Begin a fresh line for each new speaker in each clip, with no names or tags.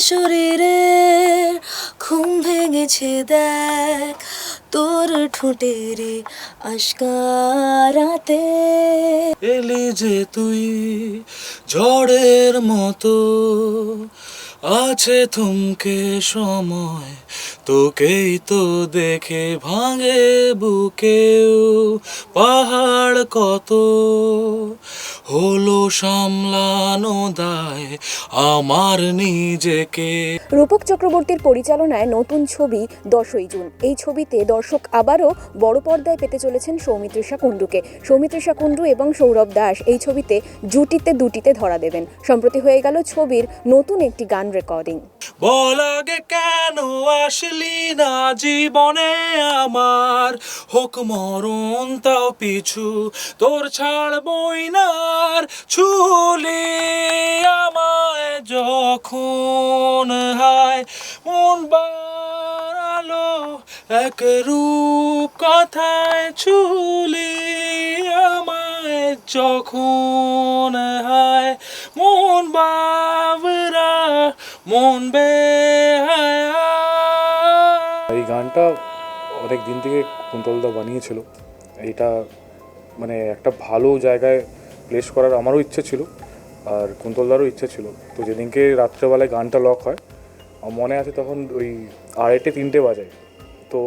শরীরের ঘুম ভেঙেছে দেখ। তোর ঠোঁটের আশকারাতে।
এলি যে তুই ঝড়ের মতো, আছে থমকে সময়, তোকেই তো দেখে ভাঙে বুকেও পাহাড় কত। হলো সামলানো দায় আমার নিজেকে।
রূপক চক্রবর্তীর পরিচালনায় নতুন ছবি দশই জুন। এই ছবিতে দর্শক আবারও বড় পর্দায় পেতে চলেছেন সৌমিত্রিষা কুণ্ডুকে। সৌমিত্রিষা কুণ্ডু এবং সৌরভ দাস এই ছবিতে জুটিতে দুটিতে ধরা দেবেন। সম্প্রতি হয়ে গেল ছবির নতুন একটি গান রেকর্ডিং।
বল আগে কেন আসলি না জীবনে আমার? হোক মরণ তাও পিছু তোর ছাড়বই না আর ছুলি আমায়। যখন হায়, মন বাড়ালো, এক রূপ কথায় ছুলি আমায় যখন হায়, মন বাবরা, মন বেহায়া।
এই গানটা অনেক দিন থেকে কুন্তলদা বানিয়েছিল। এইটা মানে একটা ভালো জায়গায় প্লেস করার আমারও ইচ্ছে ছিল। আর কুন্তলদারও ইচ্ছে ছিল। তো যেদিনকে রাত্রেবেলায় গানটা লক হয় মনে আছে তখন ওই আড়াইটে, তিনটে বাজে। তো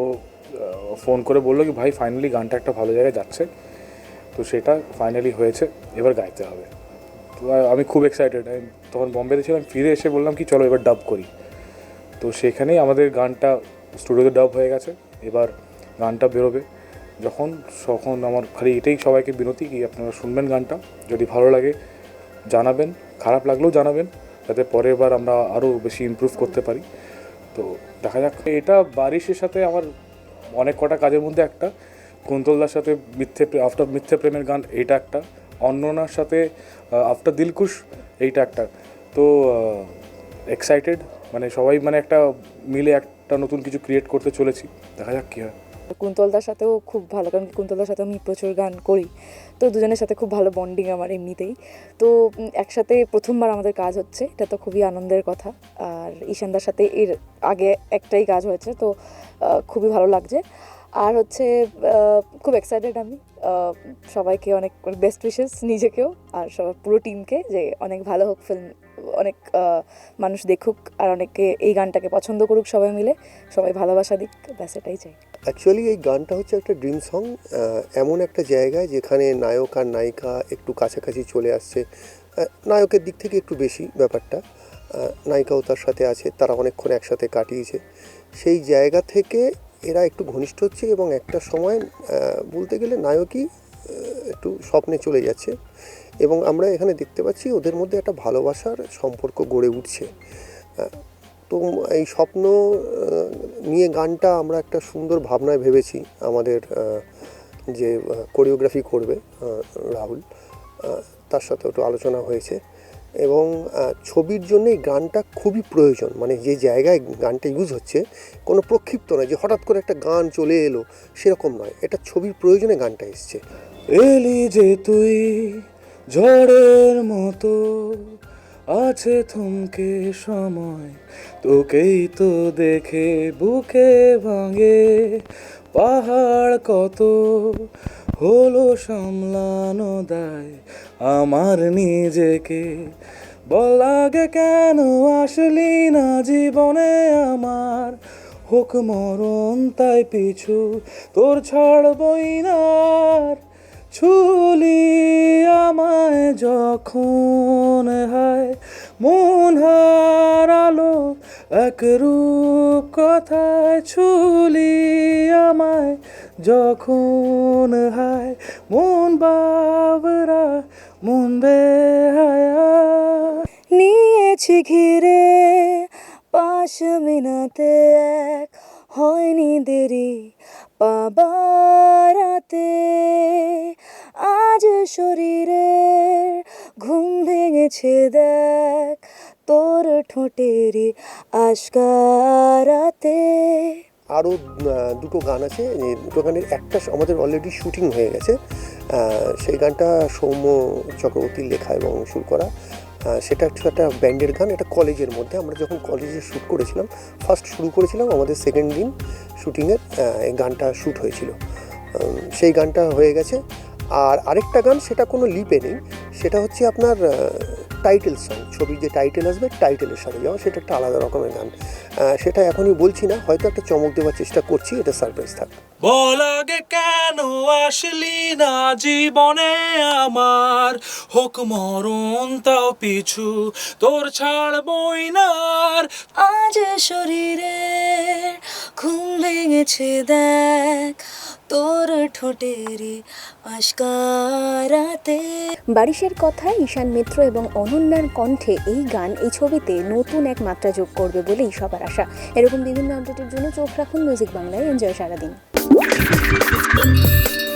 ফোন করে বলল কি, ভাই ফাইনালি গানটা একটা ভালো জায়গায় যাচ্ছে। তো সেটা ফাইনালি হয়েছে, এবার গাইতে হবে। তো আমি খুব এক্সাইটেড তখন বম্বেতে ছিলাম, ফিরে এসে বললাম কি, চলো এবার ডাব করি। তো সেখানেই আমাদের গানটা স্টুডিওতে ডাব হয়ে গেছে, এবার গানটা বেরোবে। যখন, তখন আমার খালি এটাই সবাইকে বিনতি কি, আপনারা শুনবেন গানটা, যদি ভালো লাগে জানাবেন, খারাপ লাগলেও জানাবেন, যাতে পরের বার আমরা আরও বেশি ইমপ্রুভ করতে পারি। তো দেখা যাক। এটা বারিশের সাথে আমার অনেক কটা কাজের মধ্যে একটা। কুন্তলদার সাথে মিথ্যে আফটার মিথ্যে প্রেমের গান, এইটা একটা। অন্যনার সাথে আফটার দিলকুশ এইটা একটা। তো এক্সাইটেড মানে সবাই মানে একটা মিলে একটা নতুন কিছু ক্রিয়েট করতে চলেছি। দেখা যাক কী হয়।
কুন্তলদার সাথেও খুব ভালো, কারণ কুন্তলদার সাথে আমি প্রচুর গান করি। তো দুজনের সাথে খুব ভালো বন্ডিং আমার এমনিতেই। তো একসাথে প্রথমবার আমাদের কাজ হচ্ছে, এটা তো খুবই আনন্দের কথা। আর ঈশানদার সাথে এর আগে একটাই কাজ হয়েছে, তো খুবই ভালো লাগছে। আর হচ্ছে খুব এক্সাইটেড আমি সবাইকে অনেক বেস্ট উইশেস নিজেকেও, আর সবার পুরো টিমকে যে অনেক ভালো হোক ফিল্ম অনেক মানুষ দেখুক আর অনেকে এই গানটাকে পছন্দ করুক সবাই মিলে, সবাই ভালোবাসা দিক, ব্যাস এটাই চাই।
অ্যাকচুয়ালি এই গানটা হচ্ছে একটা ড্রিম সং এমন একটা জায়গায় যেখানে নায়ক আর নায়িকা একটু কাছাকাছি চলে আসছে নায়কের দিক থেকে একটু বেশি ব্যাপারটা নায়িকাও তার সাথে আছে, তারা অনেকক্ষণ একসাথে কাটিয়েছে। সেই জায়গা থেকে এরা একটু ঘনিষ্ঠ হচ্ছে এবং একটা সময় বলতে গেলে নায়কই একটু স্বপ্নে চলে যাচ্ছে এবং আমরা এখানে দেখতে পাচ্ছি ওদের মধ্যে একটা ভালোবাসার সম্পর্ক গড়ে উঠছে। তো এই স্বপ্ন নিয়ে গানটা আমরা একটা সুন্দর ভাবনায় ভেবেছি আমাদের যে কোরিওগ্রাফি করবে রাহুল তার সাথে একটু আলোচনা হয়েছে এবং ছবির জন্য এই গানটা খুবই প্রয়োজন। মানে যে জায়গায় গানটা ইউজ হচ্ছে কোনো প্রক্ষিপ্ত নয় যে হঠাৎ করে একটা গান চলে এলো, সেরকম নয়। এটা ছবির প্রয়োজনে গানটা এসছে।
এলি যে তুই ঝড়ের মতো, আছে থমকে সময়, তোকেই তো দেখে বুকে ভাঙে, পাহাড় কত হলো সামলানো দায়, আমার নিজেকে বল আগে কেন আসলি না জীবনে আমার হোক মরণ তাই পিছু, তোর ছাড়বই না। ছুলি আমায় যখন হায়, মন হারালো এক রূপ কথায় ছুলি আমায় যখন হায়, মন বাবরা, মন বেহায়া।
নিয়েছি ঘিরে পাশ মিনাতে এক, হয়নি দেরি পাবারাতে শরীরের ঘুম ভেঙেছে দেখ, তোর ঠোঁটেরই আশকারাতে
আরও দুটো গান আছে, এই দুটো গানের একটা আমাদের অলরেডি শুটিং হয়ে গেছে। সেই গানটা সৌম্য চক্রবর্তীর লেখা এবং সুর করা। সেটা হচ্ছে একটা ব্যান্ডের গান, এটা কলেজের মধ্যে। আমরা যখন কলেজে শ্যুট করেছিলাম ফার্স্ট শুরু করেছিলাম আমাদের সেকেন্ড দিন শ্যুটিংয়ের গানটা শ্যুট হয়েছিল। সেই গানটা হয়ে গেছে। আর আরেকটা গান, সেটা কোনো লিপে নেই, সেটা হচ্ছে আপনার টাইটেল সং ছবির যে টাইটেল আসবে টাইটেলের সাথে যাওয়া সেটা একটা আলাদা রকমের গান। সেটা এখনই বলছি না, হয়তো একটা চমক দেওয়ার চেষ্টা করছি, এটা সারপ্রাইজ থাকবে
বল আগে কেন আসলি না জীবনে আমার? হোক মরণ তাও পিছু তোর ছাড়বই না আর।
আজ শরীরে ঘুম ভেঙেছে দেখ তোর ঠোঁটেরই আশকারাতে।
বারিশের কথায় ঈশান মিত্র এবং অনন্যার কণ্ঠে এই গান এই ছবিতে নতুন এক মাত্রা যোগ করবে বলেই সবার আশা। এরকম বিভিন্ন আপডেটের জন্য চোখ রাখুন মিউজিক বাংলায় এনজয় সারাদিন। Thank you.